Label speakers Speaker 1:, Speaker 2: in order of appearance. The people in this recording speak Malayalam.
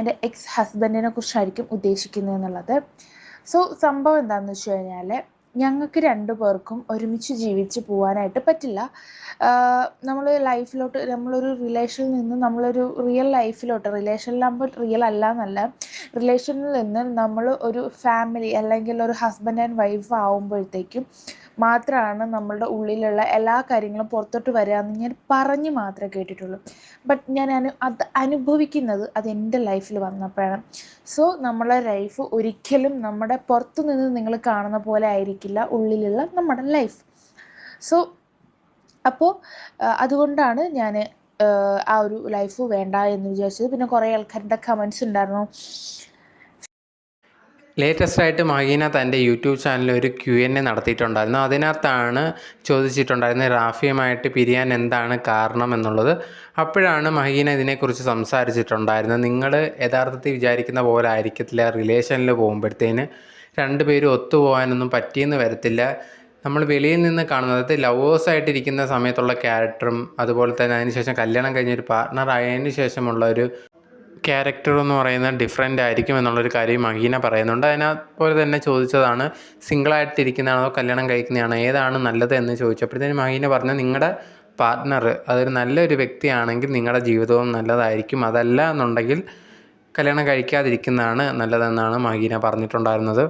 Speaker 1: എന്റെ എക്സ് ഹസ്ബൻഡിനെ കുറിച്ചായിരിക്കും ഉദ്ദേശിക്കുന്നത് എന്നുള്ളത്. സോ സംഭവം എന്താണെന്ന് വെച്ച് കഴിഞ്ഞാൽ ഞങ്ങൾക്ക് രണ്ടു പേർക്കും ഒരുമിച്ച് ജീവിച്ച് പോകാനായിട്ട് പറ്റില്ല. നമ്മൾ ലൈഫിലോട്ട് നമ്മളൊരു റിലേഷനിൽ നിന്ന് നമ്മളൊരു റിയൽ ലൈഫിലോട്ട് റിലേഷനിലാകുമ്പോൾ റിയൽ അല്ല എന്നല്ല. റിലേഷനിൽ നിന്ന് നമ്മൾ ഒരു ഫാമിലി അല്ലെങ്കിൽ ഒരു ഹസ്ബൻഡ് ആൻഡ് വൈഫ് ആവുമ്പോഴത്തേക്കും മാത്രമാണ് നമ്മളുടെ ഉള്ളിലുള്ള എല്ലാ കാര്യങ്ങളും പുറത്തോട്ട് വരിക എന്ന് ഞാൻ പറഞ്ഞ് മാത്രമേ കേട്ടിട്ടുള്ളൂ. ബട്ട് ഞാൻ അനു അത് അനുഭവിക്കുന്നത് അത് എന്റെ ലൈഫിൽ വന്നപ്പോഴാണ്. സോ നമ്മളെ ലൈഫ് ഒരിക്കലും നമ്മുടെ പുറത്തു നിന്ന് നിങ്ങൾ കാണുന്ന പോലെ ആയിരിക്കില്ല ഉള്ളിലുള്ള നമ്മുടെ ലൈഫ് സോ അപ്പോൾ അതുകൊണ്ടാണ് ഞാൻ ആ ഒരു ലൈഫ് വേണ്ട എന്ന് വിചാരിച്ചത്. പിന്നെ കുറേ ആൾക്കാരുടെ കമൻസ് ഉണ്ടായിരുന്നു.
Speaker 2: ലേറ്റസ്റ്റ് ആയിട്ട് മഹീന തന്റെ യൂട്യൂബ് ചാനലിൽ ഒരു ക്യു എൻ എ നടത്തിയിട്ടുണ്ടായിരുന്നു. അതിനകത്താണ് ചോദിച്ചിട്ടുണ്ടായിരുന്നത് റാഫിയുമായിട്ട് പിരിയാൻ എന്താണ് കാരണം എന്നുള്ളത്. അപ്പോഴാണ് മഹീന ഇതിനെക്കുറിച്ച് സംസാരിച്ചിട്ടുണ്ടായിരുന്നത്. നിങ്ങൾ യഥാർത്ഥത്തിൽ വിചാരിക്കുന്ന പോലെ ആയിരിക്കത്തില്ല. റിലേഷനിൽ പോകുമ്പോഴത്തേന് രണ്ടുപേരും ഒത്തുപോകാനൊന്നും പറ്റിയെന്ന് വരത്തില്ല. നമ്മൾ വെളിയിൽ നിന്ന് കാണുന്നത് ലവേഴ്സ് ആയിട്ടിരിക്കുന്ന സമയത്തുള്ള ക്യാരക്ടറും അതുപോലെ തന്നെ അതിനുശേഷം കല്യാണം കഴിഞ്ഞൊരു പാർട്ട്ണർ ആയതിന് ശേഷമുള്ള ഒരു ക്യാരക്ടർ എന്ന് പറയുന്നത് ഡിഫറെന്റ് ആയിരിക്കും എന്നുള്ളൊരു കാര്യം മഹീന പറയുന്നുണ്ട്. അതിനപോലെ തന്നെ ചോദിച്ചതാണ് സിംഗിളായിട്ടിരിക്കുന്നതാണോ കല്യാണം കഴിക്കുന്നതാണോ ഏതാണ് നല്ലത് എന്ന് ചോദിച്ചപ്പോഴത്തേന് മഹീന പറഞ്ഞു നിങ്ങളുടെ പാർട്ട്ണർ അതൊരു നല്ലൊരു വ്യക്തിയാണെങ്കിൽ നിങ്ങളുടെ ജീവിതവും നല്ലതായിരിക്കും. അതല്ല എന്നുണ്ടെങ്കിൽ കല്യാണം കഴിക്കാതിരിക്കുന്നതാണ് നല്ലതെന്നാണ് മഹീന പറഞ്ഞിട്ടുണ്ടായിരുന്നത്.